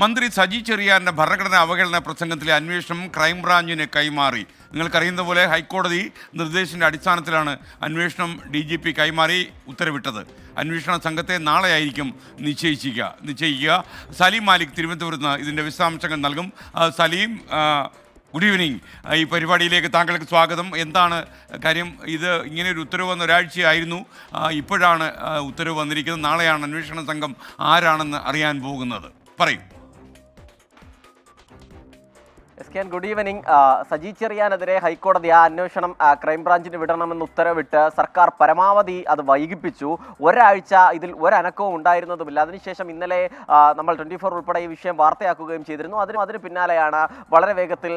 മന്ത്രി സജി ചെറിയാറിന്റെ ഭരണഘടനാ അവഹേളന പ്രസംഗത്തിലെ അന്വേഷണം ക്രൈംബ്രാഞ്ചിന് കൈമാറി. നിങ്ങൾക്കറിയുന്ന പോലെ ഹൈക്കോടതി നിർദ്ദേശത്തിന്റെ അടിസ്ഥാനത്തിലാണ് അന്വേഷണം ഡി ജി പി കൈമാറി ഉത്തരവിട്ടത്. അന്വേഷണ സംഘത്തെ നാളെയായിരിക്കും നിശ്ചയിക്കുക നിശ്ചയിക്കുക. സലീം മാലിക് തിരുവനന്തപുരത്ത് നിന്ന് ഇതിന്റെ വിശദാംശങ്ങൾ നൽകും. സലീം ഗുഡ് ഈവനിങ് ഈ പരിപാടിയിലേക്ക് താങ്കൾക്ക് സ്വാഗതം. എന്താണ് കാര്യം? ഇത് ഇങ്ങനെ ഒരു ഉത്തരവ് വന്ന ഒരാഴ്ചയായിരുന്നു. ഇപ്പോഴാണ് ഉത്തരവ് വന്നിരിക്കുന്നത്. നാളെയാണ് അന്വേഷണ സംഘം ആരാണെന്ന് അറിയാൻ പോകുന്നത്. പറയൂ. S K good evening Saji ചെറിയാനെതിരെ ഹൈക്കോടതി ആ അന്വേഷണം ക്രൈംബ്രാഞ്ചിന് വിടണമെന്ന് ഉത്തരവിട്ട് സർക്കാർ പരമാവധി അത് വൈകിപ്പിച്ചു. ഒരാഴ്ച ഇതിൽ ഒരനക്കവും ഉണ്ടായിരുന്നതുമില്ല. അതിനുശേഷം ഇന്നലെ നമ്മൾ ട്വന്റി ഫോർ ഉൾപ്പെടെ ഈ വിഷയം വാർത്തയാക്കുകയും ചെയ്തിരുന്നു. അതിനും അതിന് പിന്നാലെയാണ് വളരെ വേഗത്തിൽ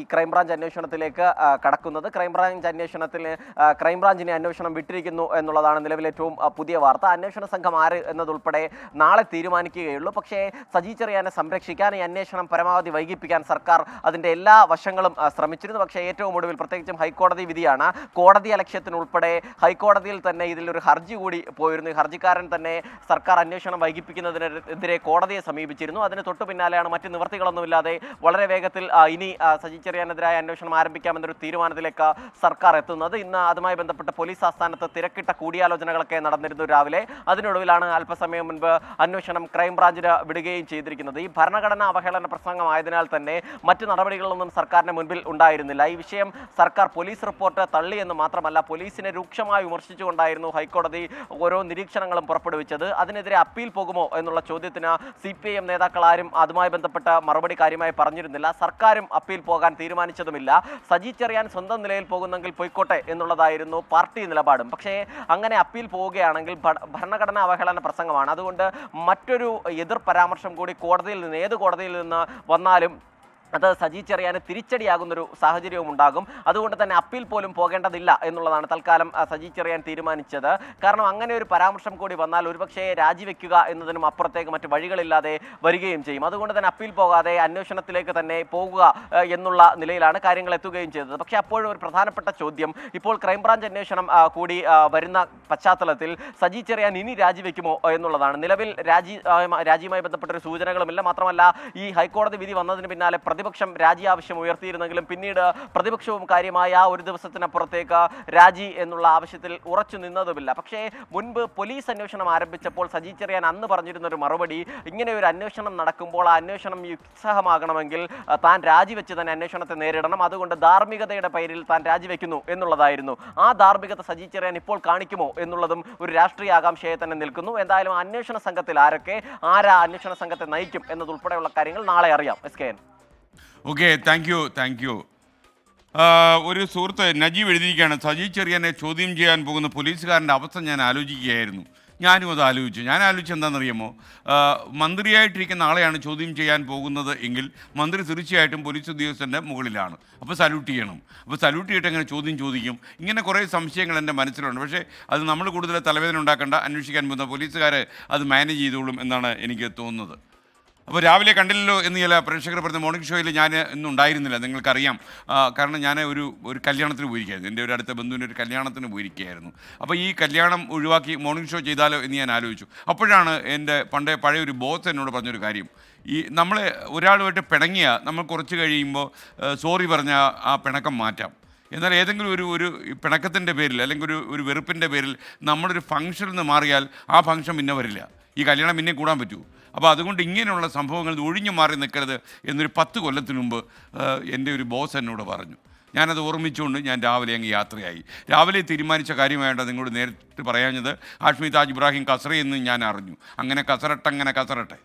ഈ ക്രൈംബ്രാഞ്ച് അന്വേഷണത്തിലേക്ക് കടക്കുന്നത്. ക്രൈംബ്രാഞ്ച് അന്വേഷണത്തിൽ ആ, ക്രൈംബ്രാഞ്ചിനെ അന്വേഷണം വിട്ടിരിക്കുന്നു എന്നുള്ളതാണ് നിലവിലെ ഏറ്റവും പുതിയ വാർത്ത. അന്വേഷണ സംഘം ആര് എന്നതുൾപ്പെടെ നാളെ തീരുമാനിക്കുകയുള്ളൂ. പക്ഷേ സജി ചെറിയാനെ സംരക്ഷിക്കാൻ ഈ അന്വേഷണം പരമാവധി വൈകിപ്പിക്കാൻ സർക്കാർ അതിന്റെ എല്ലാ വശങ്ങളും ശ്രമിച്ചിരുന്നു. പക്ഷേ ഏറ്റവും ഒടുവിൽ പ്രത്യേകിച്ചും ഹൈക്കോടതി വിധിയാണ്. കോടതി അലക്ഷ്യത്തിനുൾപ്പെടെ ഹൈക്കോടതിയിൽ തന്നെ ഇതിലൊരു ഹർജി കൂടി പോയിരുന്നു. ഹർജിക്കാരൻ തന്നെ സർക്കാർ അന്വേഷണം വൈകിപ്പിക്കുന്നതിനെതിരെ കോടതിയെ സമീപിച്ചിരുന്നു. അതിന് തൊട്ടു പിന്നാലെയാണ് മറ്റ് നിവർത്തികളൊന്നുമില്ലാതെ വളരെ വേഗത്തിൽ ഇനി സജി ചെറിയാനെതിരായ അന്വേഷണം ആരംഭിക്കാമെന്നൊരു തീരുമാനത്തിലേക്ക് സർക്കാർ എത്തുന്നത്. ഇന്ന് അതുമായി ബന്ധപ്പെട്ട് പോലീസ് ആസ്ഥാനത്ത് തിരക്കിട്ട കൂടിയാലോചനകളൊക്കെ നടന്നിരുന്നു രാവിലെ. അതിനൊടുവിലാണ് അല്പസമയം മുൻപ് അന്വേഷണം ക്രൈംബ്രാഞ്ചിന് വിടുകയും ചെയ്തിരിക്കുന്നത്. ഈ ഭരണഘടനാ അവഹേളന പ്രസംഗമായതിനാൽ തന്നെ മറ്റു നടപടികളൊന്നും സർക്കാരിന് മുൻപിൽ ഉണ്ടായിരുന്നില്ല. ഈ വിഷയം സർക്കാർ പോലീസ് റിപ്പോർട്ട് തള്ളി എന്ന് മാത്രമല്ല പോലീസിനെ രൂക്ഷമായി വിമർശിച്ചുകൊണ്ടായിരുന്നു ഹൈക്കോടതി ഓരോ നിരീക്ഷണങ്ങളും പുറപ്പെടുവിച്ചത്. അതിനെതിരെ അപ്പീൽ പോകുമോ എന്നുള്ള ചോദ്യത്തിന് സി പി എം നേതാക്കൾ ആരും അതുമായി ബന്ധപ്പെട്ട മറുപടി കാര്യമായി പറഞ്ഞിരുന്നില്ല. സർക്കാരും അപ്പീൽ പോകാൻ തീരുമാനിച്ചതുമില്ല. സജി ചെറിയാൻ സ്വന്തം നിലയിൽ പോകുന്നെങ്കിൽ പൊയ്ക്കോട്ടെ എന്നുള്ളതായിരുന്നു പാർട്ടി നിലപാടും. പക്ഷേ അങ്ങനെ അപ്പീൽ പോവുകയാണെങ്കിൽ ഭരണഘടനാ അവഹേളന പ്രസംഗമാണ്. അതുകൊണ്ട് മറ്റൊരു എതിർ പരാമർശം കൂടി കോടതിയിൽ നിന്ന് ഏത് കോടതിയിൽ നിന്ന് വന്നാലും അത് സജി ചെറിയാന് തിരിച്ചടിയാകുന്നൊരു സാഹചര്യവും ഉണ്ടാകും. അതുകൊണ്ട് തന്നെ അപ്പീൽ പോലും പോകേണ്ടതില്ല എന്നുള്ളതാണ് തൽക്കാലം സജി ചെറിയാൻ തീരുമാനിച്ചത്. കാരണം അങ്ങനെ ഒരു പരാമർശം കൂടി വന്നാൽ ഒരുപക്ഷേ രാജിവെക്കുക എന്നതിനും അപ്പുറത്തേക്ക് മറ്റ് വഴികളില്ലാതെ വരികയും ചെയ്യും. അതുകൊണ്ട് തന്നെ അപ്പീൽ പോകാതെ അന്വേഷണത്തിലേക്ക് തന്നെ പോകുക എന്നുള്ള നിലയിലാണ് കാര്യങ്ങൾ എത്തുകയും ചെയ്തത്. പക്ഷേ അപ്പോഴും ഒരു പ്രധാനപ്പെട്ട ചോദ്യം ഇപ്പോൾ ക്രൈംബ്രാഞ്ച് അന്വേഷണം കൂടി വരുന്ന പശ്ചാത്തലത്തിൽ സജി ചെറിയാൻ ഇനി രാജിവെക്കുമോ എന്നുള്ളതാണ്. നിലവിൽ രാജി രാജിയുമായി ബന്ധപ്പെട്ട ഒരു സൂചനകളുമില്ല. മാത്രമല്ല ഈ ഹൈക്കോടതി വിധി വന്നതിന് പിന്നാലെ പ്രതിപക്ഷം രാജി ആവശ്യം ഉയർത്തിയിരുന്നെങ്കിലും പിന്നീട് പ്രതിപക്ഷവും കാര്യമായ ആ ഒരു ദിവസത്തിനപ്പുറത്തേക്ക് രാജി എന്നുള്ള ആവശ്യത്തിൽ ഉറച്ചു നിന്നതുമില്ല. പക്ഷേ മുൻപ് പോലീസ് അന്വേഷണം ആരംഭിച്ചപ്പോൾ സജി ചെറിയാൻ അന്ന് പറഞ്ഞിരുന്ന ഒരു മറുപടി ഇങ്ങനെ ഒരു അന്വേഷണം നടക്കുമ്പോൾ ആ അന്വേഷണം യുത്സാഹമാകണമെങ്കിൽ താൻ രാജിവെച്ച് തന്നെ അന്വേഷണത്തെ നേരിടണം. അതുകൊണ്ട് ധാർമ്മികതയുടെ പേരിൽ താൻ രാജിവെക്കുന്നു എന്നുള്ളതായിരുന്നു. ആ ധാർമ്മികത സജി ചെറിയാൻ ഇപ്പോൾ കാണിക്കുമോ എന്നുള്ളതും ഒരു രാഷ്ട്രീയ ആകാംക്ഷയെ തന്നെ നിൽക്കുന്നു. എന്തായാലും അന്വേഷണ സംഘത്തിൽ ആരൊക്കെ ആരാ അന്വേഷണ സംഘത്തെ നയിക്കും എന്നതുൾപ്പെടെയുള്ള കാര്യങ്ങൾ നാളെ അറിയാം. S K N. Okay thank you thank you ഒരു സുഹൃത്ത് നജീബ് എഴുതിയിരിക്കുകയാണ് സജി ചെറിയനെ ചോദ്യം ചെയ്യാൻ പോകുന്ന പോലീസുകാരന്റെ അവസ്ഥ ഞാൻ ആലോചിക്കുകയായിരുന്നു. ഞാനും അത് ആലോചിച്ചു. ഞാൻ ആലോചിച്ച് എന്താണെന്നറിയാമോ? മന്ത്രിയായിട്ടിരിക്കുന്ന ആളെയാണ് ചോദ്യം ചെയ്യാൻ പോകുന്നത് എങ്കിൽ മന്ത്രി തീർച്ചയായിട്ടും പോലീസ് ഉദ്യോഗസ്ഥന്റെ മുകളിലാണ്. അപ്പോൾ സല്യൂട്ട് ചെയ്യണം. അപ്പോൾ സല്യൂട്ട് ചെയ്തിട്ട് എങ്ങനെ ചോദ്യം ചോദിക്കും? ഇങ്ങനെ കുറേ സംശയങ്ങൾ എന്റെ മനസ്സിലുണ്ട്. പക്ഷേ അത് നമ്മൾ കൂടുതൽ തലവേദന ഉണ്ടാക്കേണ്ട. അന്വേഷിക്കാൻ പോകുന്ന പോലീസുകാർ അത് മാനേജ് ചെയ്തോളും എന്നാണ് എനിക്ക് തോന്നുന്നത്. അപ്പോൾ രാവിലെ കണ്ടില്ലല്ലോ എന്ന് ചില പ്രേക്ഷകർ പറഞ്ഞ മോർണിംഗ് ഷോയിൽ ഞാൻ ഇന്നും ഉണ്ടായിരുന്നില്ല. നിങ്ങൾക്കറിയാം. കാരണം ഞാൻ ഒരു ഒരു കല്യാണത്തിന് പോയിരിക്കുകയായിരുന്നു. എന്റെ ഒരു അടുത്ത ബന്ധുവിന്റെ ഒരു കല്യാണത്തിന് പോയിരിക്കുകയായിരുന്നു. അപ്പോൾ ഈ കല്യാണം ഒഴിവാക്കി മോർണിംഗ് ഷോ ചെയ്താലോ എന്ന് ഞാൻ ആലോചിച്ചു. അപ്പോഴാണ് എന്റെ പണ്ടേ പഴയ ഒരു ബോസ് എന്നോട് പറഞ്ഞൊരു കാര്യം. ഈ നമ്മൾ ഒരാളുമായിട്ട് പിണങ്ങിയ നമ്മൾ കുറച്ച് കഴിയുമ്പോൾ സോറി പറഞ്ഞ ആ പിണക്കം മാറ്റാം. എന്നാൽ ഏതെങ്കിലും ഒരു ഒരു പിണക്കത്തിന്റെ പേരിൽ അല്ലെങ്കിൽ ഒരു ഒരു വെറുപ്പിന്റെ പേരിൽ നമ്മളൊരു ഫംഗ്ഷനിൽ നിന്ന് മാറിയാൽ ആ ഫംഗ്ഷൻ പിന്നെ വരില്ല. ഈ കല്യാണം പിന്നെയും കൂടാൻ പറ്റൂ. അപ്പോൾ അതുകൊണ്ട് ഇങ്ങനെയുള്ള സംഭവങ്ങൾ ഒഴിഞ്ഞു മാറി നിൽക്കരുത് എന്നൊരു പത്ത് കൊല്ലത്തിന് മുമ്പ് എന്റെ ഒരു ബോസ് എന്നോട് പറഞ്ഞു. ഞാനത് ഓർമ്മിച്ചുകൊണ്ട് ഞാൻ രാവിലെ അങ്ങ് യാത്രയായി. രാവിലെ തീരുമാനിച്ച കാര്യമായിട്ട് നിങ്ങളോട് നേരിട്ട് പറയാഞ്ഞത്. ഹാഷ്മി താജ് ഇബ്രാഹിം കസറയെന്ന് ഞാൻ അറിഞ്ഞു. അങ്ങനെ കസറട്ടങ്ങനെ കസറട്ടെ